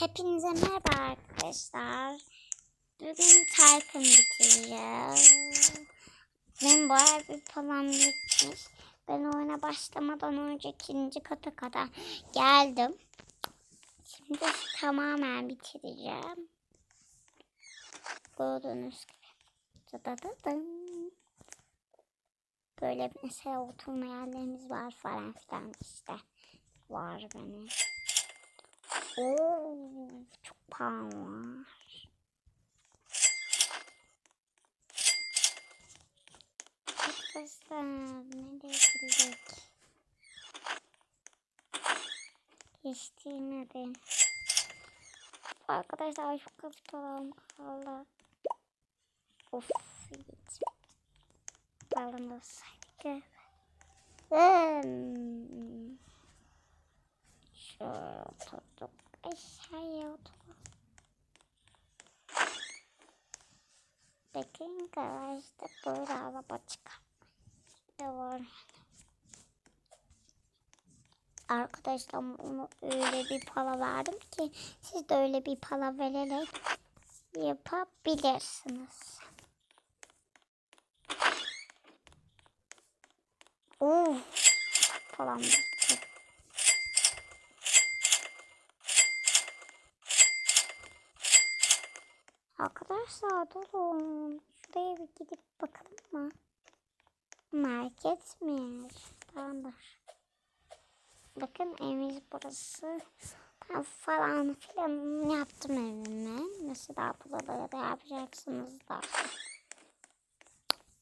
Hepinize merhaba arkadaşlar. Bugün Tarkın bitireceğiz. Benim bayağı bir param bitmiş. Ben oyuna başlamadan önce ikinci kata kadar geldim. Şimdi tamamen bitireceğim. Gördüğünüz gibi. Böyle mesela oturma yerlerimiz var falan filan işte. Var benim. Oo, çok pahalı var. Arkadaşlar nereye gittik? Geçtiğine Arkadaşlar şu kız param kaldı. Of git. Param olsaydı. Hmm. Şöyle oturduk. Aşağıya oturduk. Bekleyin garajda böyle araba çıkar. Ne var? Arkadaşlar onu öyle bir para verdim ki siz de öyle bir para vererek yapabilirsiniz. Oo, param Arkadaşlar durun. Şuraya bir gidip bakalım mı? Marketmiş. Tamamdır. Bakın evimiz burası. Ben falan filan yaptım evime. Mesela buraları da yapacaksınız da.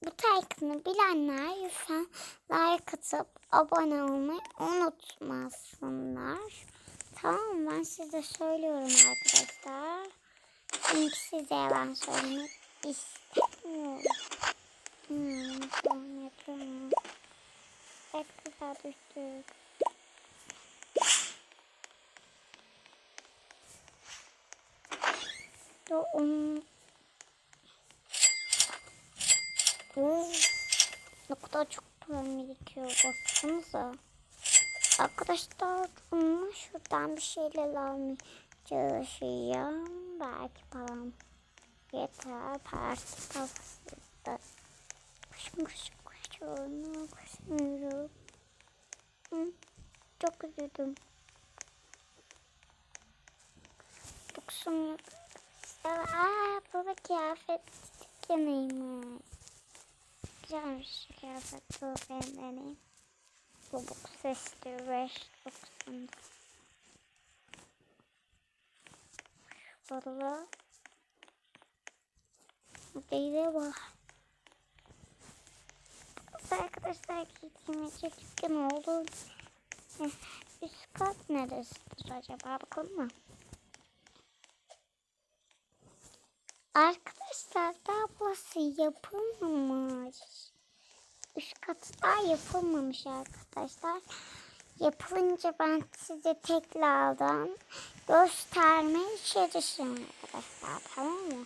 Bu taykını bilenler lütfen like atıp abone olmayı unutmasınlar. Tamam? Ben size söylüyorum arkadaşlar. Çünkü size yalan söylemek istemiyorum. Hmm, yapıyorum. Çok güzel düştük. Dur onu... Of, ne kadar çok param birikiyor baksanıza. Arkadaşlar şuradan bir şeyler almaya çalışacağım. Belki param yeter. Parti kafasında. Kuşum kuşum kuşum. Hı, çok üzüldüm. Buksun yok. Aa, bu da kıyafet yanıymış. Güzelmiş kıyafet bu ben. Bu buk sesli 5.90. Valla. Beyde var. Arkadaşlar gittiğime çekirken oldu. Üst kat neresidir acaba bakalım? Arkadaşlar daha burası yapılmamış. Üst kat daha yapılmamış arkadaşlar. Yapılınca ben size tekrardan göstermeye çalışacağım arkadaşlar. Tamam mı?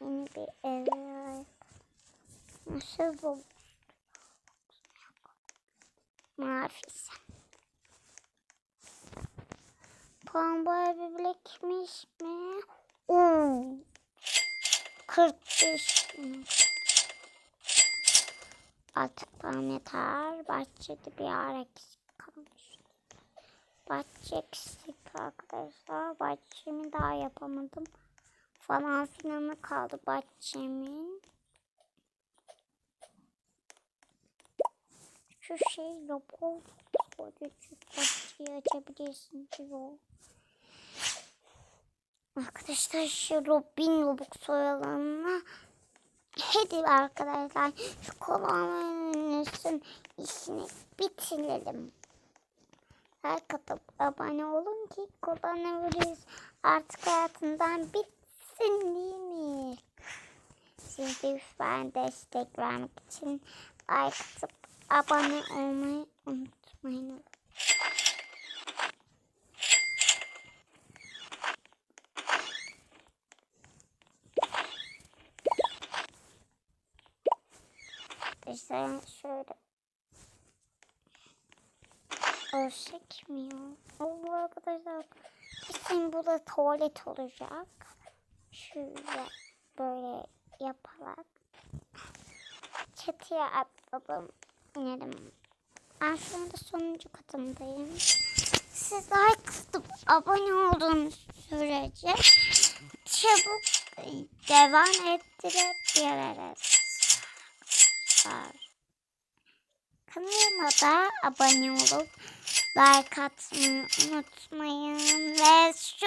Yeni bir ev. Nasıl bu? Mavisi. Pamba bir bilekmiş mi? Oo. 45 Artık bana. Bahçede bir ara eksik kalmış. Bahçe eksik arkadaşlar. Bahçemi daha yapamadım. Falan filan kaldı bahçemin. Şu şey robot. Küçük bahçeyi açabilirsin diyor. Arkadaşlar şu Robin Robux soyalarına hadi arkadaşlar şu işini bitirelim. Like atıp abone olun ki koronavirüs artık hayatından bitsin değil mi? Siz lütfen destek vermek için like atıp abone olmayı unutmayın. İşte şöyle. O çekmiyor. Oo arkadaşlar Kesin burada tuvalet olacak. Şöyle böyle yaparak. Çatıya atladım. İnelim. Anda sonuncu katımdayım. Siz like atıp abone olduğunuz sürece çabuk devam ettirebiliriz. Kanalıma da abone olup like atmayı unutmayın. Ve şu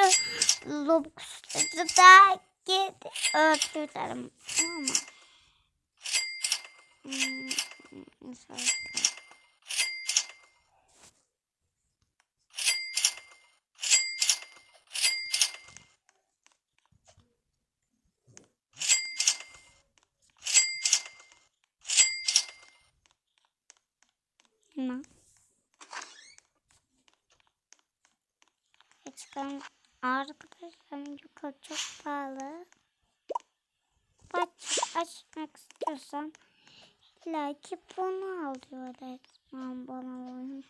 Lobux'ları da gidip öldürelim. Tamam mı? Hmm, Arkadaşlar yukarı çok pahalı. Aç, açmak istiyorsan illa ki bunu al diyor resmen bana oyun.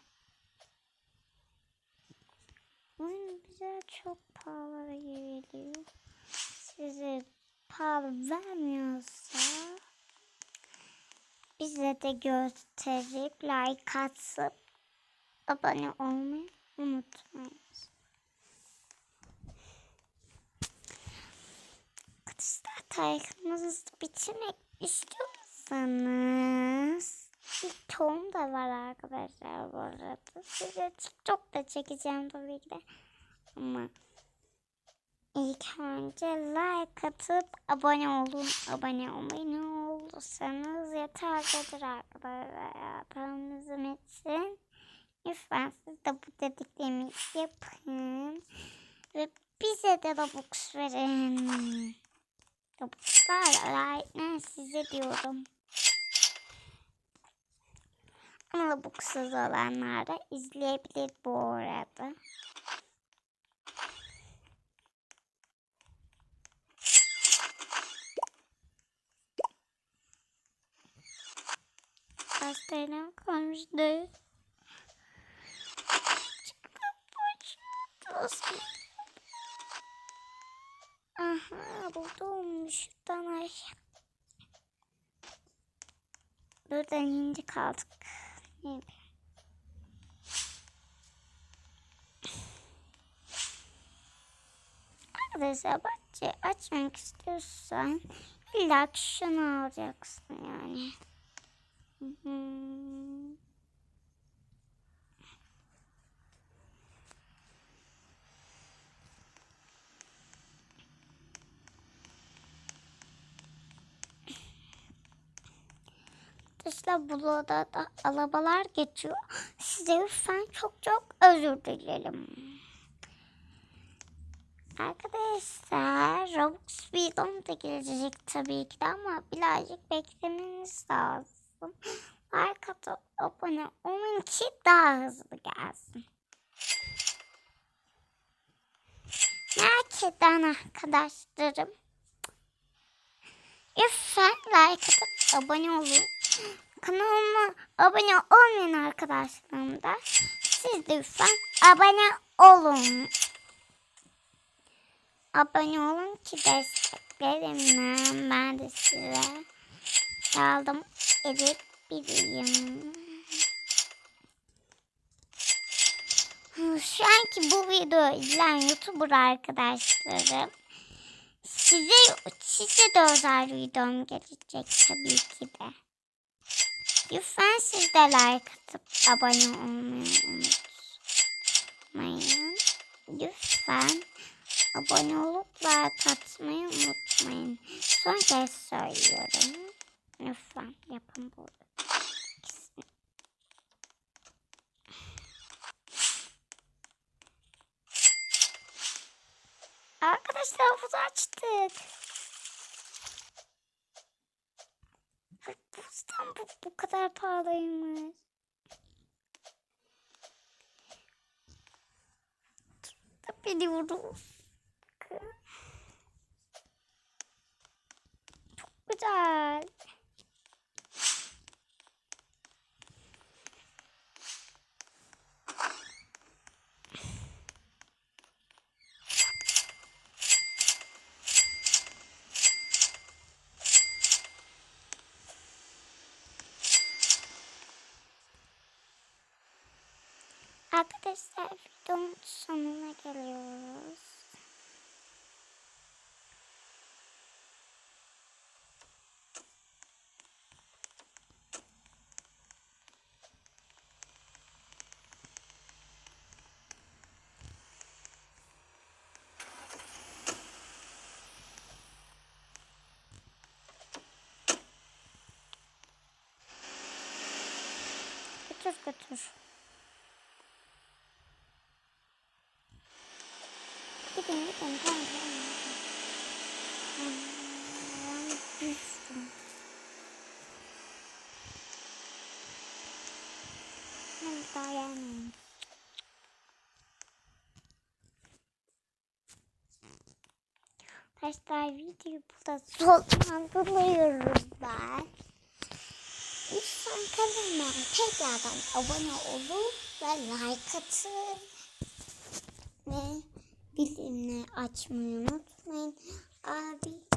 Oyun bize çok pahalı geliyor. Size pahalı vermiyorsa bize de gösterip like atıp abone olmayı unutmayın. Arkadaşlar tarihimizi bitirmek istiyorsanız bir tohum da var arkadaşlar bu arada. Size TikTok da çekeceğim tabii ki de. Ama ilk önce like atıp abone olun. Abone olmayı ne olursanız yeterlidir arkadaşlar. Hayatınızın için. Lütfen siz de bu dediklerimi yapın. Ve bize de Robux verin. Robux'lar öğretmen size diyorum. Ama Robux'suz olanlar da izleyebilir bu arada. Hastayla kalmıştı. Çıkıp Aha buldum aşağı. Buradan indi kaldık. Ne Arkadaşlar bahçe açmak istiyorsan illa şunu alacaksın yani. Hmm. Arkadaşlar burada da arabalar geçiyor. Size lütfen çok çok özür dilerim. Arkadaşlar Robux videom da gelecek tabii ki de ama birazcık beklemeniz lazım. Atıp abone olun ki daha hızlı gelsin. Merak eden arkadaşlarım lütfen like atıp abone olun. Kanalıma abone olmayan arkadaşlarım da siz de lütfen abone olun. Abone olun ki desteklerim ben de size yardım edebileyim. Şu anki bu videoyu izleyen YouTuber arkadaşlarım size, size de özel videom gelecek tabii ki de. Lütfen siz de like atıp abone olmayı unutmayın. Lütfen abone olup like atmayı unutmayın. Son kez söylüyorum. Lütfen yapın bunu. Arkadaşlar havuzu açtık. Buzdan bu, kadar pahalıymış. Biliyorum. Çok güzel. Arkadaşlar videonun sonuna geliyoruz. Götür götür. Gidin gidin tamam tamam. Ben daha gelmeyeyim. Arkadaşlar videoyu burada sonlandırıyorum ben. Lütfen kanalıma tekrardan abone olun ve like atın. Bildirimleri açmayı unutmayın. Abi